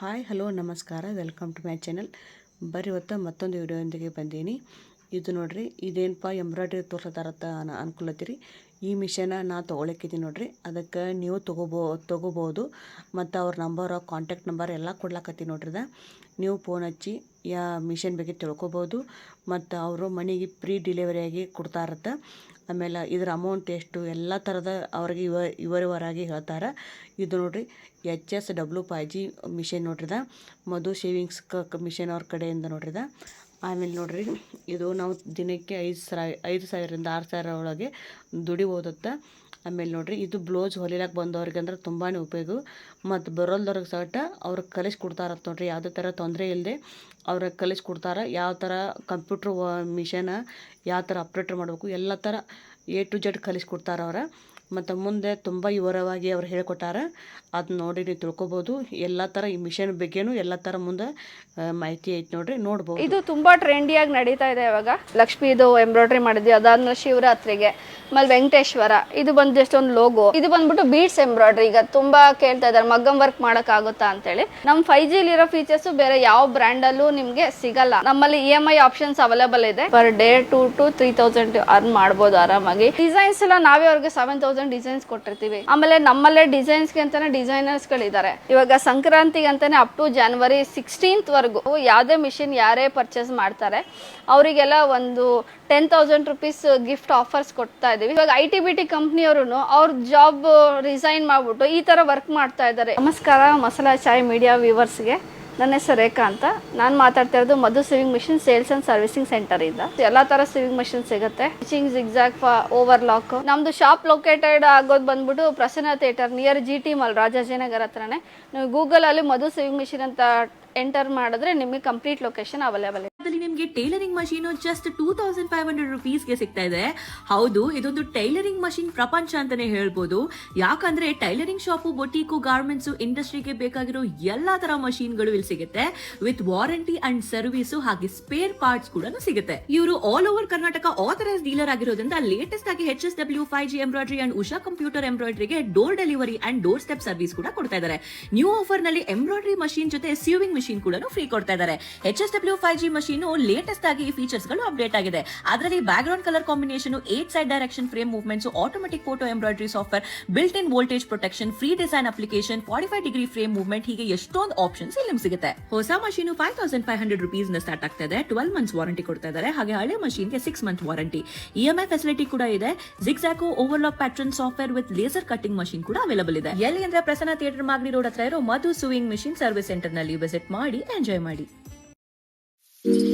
Hi hello ನಮಸ್ಕಾರ. Welcome to my channel ಬರ್ರಿ ಇವತ್ತು ಮತ್ತೊಂದು ವಿಡಿಯೋದೊಂದಿಗೆ ಬಂದೀನಿ. ಇದು ನೋಡಿರಿ ಇದೇನಪ್ಪ ಎಂಬ್ರಾಯ್ಡ್ರಿ ತೋರ್ಸತ್ತಾರತ್ತ ನಾನು ಅನ್ಕೊಳತ್ತೀರಿ. ಈ ಮಿಷನ ನಾ ತೊಗೊಳಕ್ಕಿದ್ದೀನಿ ನೋಡಿರಿ. ಅದಕ್ಕೆ ನೀವು ತೊಗೋಬೋ, ತೊಗೋಬೋದು. ಮತ್ತು ಅವ್ರ ನಂಬರ್ ಕಾಂಟ್ಯಾಕ್ಟ್ ನಂಬರ್ ಎಲ್ಲ ಕೊಡ್ಲಾಕತ್ತೀನಿ ನೋಡ್ರಿ ಅದ. ನೀವು ಫೋನ್ ಹಚ್ಚಿ, ಯಾ ಮಿಷನ್ ಬಗ್ಗೆ ತಿಳ್ಕೊಬೋದು. ಮತ್ತು ಅವರು ಮನೆಗೆ ಫ್ರೀ ಡಿಲಿವರಿಯಾಗಿ ಕೊಡ್ತಾರತ್ತ ಆಮೇಲೆ ಇದರ ಅಮೌಂಟ್ ಎಷ್ಟು, ಎಲ್ಲ ಥರದ ಅವ್ರಿಗೆ ಇವ ವಿವರವಾಗಿ ಹೇಳ್ತಾರೆ. ಇದು ನೋಡಿರಿ H S W five G machine ನೋಡ್ರಿದ. Madhu sewings ಕ ಮಿಷನ್ ಅವ್ರ ಕಡೆಯಿಂದ ನೋಡ್ರಿದ. ಆಮೇಲೆ ನೋಡಿರಿ, ಇದು ನಾವು ದಿನಕ್ಕೆ ಐದು ಸಾವಿರ, ಐದು ಸಾವಿರದಿಂದ ಆರು ಸಾವಿರ ಒಳಗೆ ದುಡಿಬೋದತ್ತ. ಆಮೇಲೆ ನೋಡ್ರಿ, ಇದು ಬ್ಲೌಸ್ ಹೊಲಿಲಕ್ಕೆ ಬಂದವ್ರಿಗೆ ಅಂದ್ರೆ ತುಂಬಾ ಉಪಯೋಗ. ಮತ್ತು ಬರೋಲ್ದವ್ರಿಗೆ ಸಹಿತ ಅವ್ರಿಗೆ ಕಲಿಸಿ ಕೊಡ್ತಾರತ್ತ ನೋಡ್ರಿ, ಯಾವುದೇ ಥರ ತೊಂದರೆ ಇಲ್ಲದೆ ಅವ್ರಿಗೆ ಕಲಿಸಿ ಕೊಡ್ತಾರೆ. ಯಾವ ಥರ ಕಂಪ್ಯೂಟ್ರ್ ಮಿಷನ, ಯಾವ ಥರ ಆಪ್ರೇಟ್ರ್ ಮಾಡಬೇಕು, ಎಲ್ಲ ಥರ ಎ ಟು ಜೆಡ್ ಕಲಿಸ್ಕೊಡ್ತಾರೆ ಅವ್ರು. ಮತ್ತು ಮುಂದೆ ತುಂಬ ವಿವರವಾಗಿ ಅವ್ರು ಹೇಳ್ಕೊಟ್ಟಾರ. ಅದನ್ನ ನೋಡಿ ನೀವು ತಿಳ್ಕೊಬೋದು. ಎಲ್ಲ ಥರ ಈ ಮಿಷನ್ ಬಗ್ಗೆನೂ ಎಲ್ಲ ಥರ ಮುಂದೆ ಮಾಹಿತಿ ಐತೆ ನೋಡ್ರಿ, ನೋಡ್ಬೋದು. ಇದು ತುಂಬಾ ಟ್ರೆಂಡಿಯಾಗಿ ನಡೀತಾ ಇದೆ ಇವಾಗ. ಲಕ್ಷ್ಮೀದು ಎಂಬ್ರಾಯ್ಡ್ರಿ ಮಾಡಿದ್ವಿ. ಅದಾದ್ಮೇಲೆ ಶಿವರಾತ್ರಿಗೆ. ಆಮೇಲೆ ವೆಂಕಟೇಶ್ವರ. ಇದು ಬಂದು ಜಸ್ಟ್ ಒಂದು ಲೋಗೋ ಇದು ಬಂದ್ಬಿಟ್ಟು ಬೀಡ್ಸ್ ಎಂಬ್ರಾಯ್ಡ್ರಿ ಈಗ ತುಂಬಾ ಕೇಳ್ತಾ ಇದ್ದಾರೆ. ಮಗ್ಗಂ ವರ್ಕ್ ಮಾಡಕ್ ಆಗುತ್ತಾ ಅಂತೇಳಿ. ನಮ್ ಫೈವ್ ಜಿ ಇರೋ ಫೀಚರ್ಸ್ ಬೇರೆ ಯಾವ ಬ್ರ್ಯಾಂಡ್ ಅಲ್ಲೂ ನಿಮ್ಗೆ ಸಿಗಲ್ಲ. ನಮ್ಮಲ್ಲಿ E M I options available ಇದೆ. Per day two to three thousand earn ಮಾಡಬಹುದು ಆರಾಮಾಗಿ. ಡಿಸೈನ್ಸ್ ಎಲ್ಲ ನಾವೇ ಅವ್ರಿಗೆ ಸೆವೆನ್ ತೌಸಂಡ್ ಡಿಸೈನ್ಸ್ ಕೊಟ್ಟಿರ್ತೀವಿ. ಆಮೇಲೆ ನಮ್ಮಲ್ಲೇ ಡಿಸೈನ್ಸ್ಗೆ ಅಂತಾನೆ ಡಿಸೈನರ್ಸ್ ಗಳಿದ್ದಾರೆ ಇವಾಗ ಸಂಕ್ರಾಂತಿಗೆ ಅಂತಾನೆ ಅಪ್ ಟು ಜನವರಿ ಸಿಕ್ಸ್ಟೀನ್ತ್ ವರೆಗೂ ಯಾವುದೇ ಮಿಷಿನ್ ಯಾರೇ ಪರ್ಚೇಸ್ ಮಾಡ್ತಾರೆ, ಅವರಿಗೆಲ್ಲ ಒಂದು ten thousand rupees gift offers ಕೊಡ್ತಾ ಇದ್ದೀವಿ. ಇವಾಗ ಐ ಟಿ ಬಿ ಟಿ ಕಂಪ್ನಿಯವರು ಅವ್ರ ಜಾಬ್ ರಿಸೈನ್ ಮಾಡ್ಬಿಟ್ಟು ಈ ತರ ವರ್ಕ್ ಮಾಡ್ತಾ ಇದ್ದಾರೆ. ನಮಸ್ಕಾರ, ಮಸಾಲಾ ಚಾಯ್ ಮೀಡಿಯಾ ವ್ಯೂವರ್ಸ್ಗೆ ನನ್ನ ಹೆಸರು ರೇಖಾ ಅಂತ. ನಾನು ಮಾತಾಡ್ತಾ ಇರೋದು Madhu sewing machine sales and servicing centre ಇಂದ. ಎಲ್ಲ ತರ ಸಿವಿಂಗ್ ಮಿಷಿನ್ ಸಿಗುತ್ತೆ. ಸ್ಟಿಚಿಂಗ್ ಜಿಗ್ಜಾಗ್ ಓವರ್ ಲಾಕ್ ನಮ್ದು ಶಾಪ್ ಲೊಕೇಟೆಡ್ ಆಗೋದು ಬಂದ್ಬಿಟ್ಟು Prasanna theatre near G T mall Rajajinagar ಹತ್ರನೇ. ನೀವು ಗೂಗಲ್ ಅಲ್ಲಿ ಮಧು ಸಿವಿಂಗ್ ಮಿಷಿನ್ ಅಂತ ಎಂಟರ್ ಮಾಡಿದ್ರೆ ನಿಮಗೆ ಕಂಪ್ಲೀಟ್ ಲೊಕೇಶನ್ ಅವೈಲೇಬಲ್ ಇದೆ ನಿಮ್ಗೆ tailoring machine just two thousand five hundred ರುಪೀಸ್ಗೆ ಸಿಗ್ತಾ ಇದೆ. ಹೌದು, ಇದೊಂದು ಟೈಲರಿಂಗ್ ಮಷೀನ್ ಪ್ರಪಂಚ ಅಂತಾನೆ ಹೇಳ್ಬೋದು. ಯಾಕಂದ್ರೆ ಟೈಲರಿಂಗ್ ಶಾಪು, ಬೊಟೀಕು, ಗಾರ್ಮೆಂಟ್ಸ್, ಇಂಡಸ್ಟ್ರಿಗೆ ಬೇಕಾಗಿರೋ ಎಲ್ಲಾ ತರ ಮಷೀನ್ಗಳು ಇಲ್ಲಿ ಸಿಗುತ್ತೆ. ವಿತ್ ವಾರಂಟಿ ಅಂಡ್ ಸರ್ವಿಸ್, ಹಾಗೆ ಸ್ಪೇರ್ ಪಾರ್ಟ್ಸ್ ಕೂಡ ಸಿಗುತ್ತೆ. ಇವರು all over Karnataka authorise dealer ಆಗಿರೋದ್ರಿಂದ ಲೇಟೆಸ್ಟ್ ಆಗಿ H S W five G embroidery and Usha computer ಎಂಬ್ರಾಯ್ಡ್ರಿಗೆ door delivery and doorstep service ಕೂಡ ಕೊಡ್ತಾ ಇದ್ದಾರೆ ನ್ಯೂ ಆಫರ್ನಲ್ಲಿ ಎಂಬ್ರಾಯ್ಡ್ರಿ ಮಷೀನ್ ಜೊತೆ ಸ್ಯೂವಿಂಗ್ ಮಷೀನ್ ಕೂಡ ಫ್ರೀ ಕೊಡ್ತಾ ಇದ್ದಾರೆ H S W five G machine latest ಆಗಿ ಫೀಚರ್ಸ್ಗಳು ಅಪ್ಡೇಟ್ ಆಗಿದೆ. ಅದರಲ್ಲಿ background colour combination eight side direction frame movements automatic photo embroidery software built in voltage protection free design application forty five degree frame movement ಹೀಗೆ ಎಷ್ಟೊಂದು options ಇಲ್ಲಿ ಸಿಗುತ್ತೆ. ಹೊಸ machine five thousand five hundred ರುಪೀಸ್ನ start ಆಗ್ತಾ ಇದೆ. Twelve months warranty ಕೊಡ್ತಾ ಇದ್ದಾರೆ. ಹಾಗೆ ಹಳೆ ಮಷೀನ್ಗೆ six month warranty E M I facility ಕೂಡ ಇದೆ. ಜಿಗ್ಸಾಕೋ overlock pattern software with laser cutting machine ಕೂಡ ಅವೈಲೇಬಲ್ ಇದೆ. ಎಲ್ಲಿ ಅಂದ್ರೆ ಪ್ರಸನ್ನ ಥಿಯೇಟರ್ ಮಾಗಡಿ ರೋಡ್ ಹತ್ರ ಇರೋ ಮಧು ಸೂವಿಂಗ್ ಮಿಷಿನ್ ಸರ್ವಿಸ್ ಸೆಂಟರ್ನಲ್ಲಿ ವಿಸಿಟ್ ಮಾಡಿ ಎಂಜಾಯ್ ಮಾಡಿ. Mm-hmm.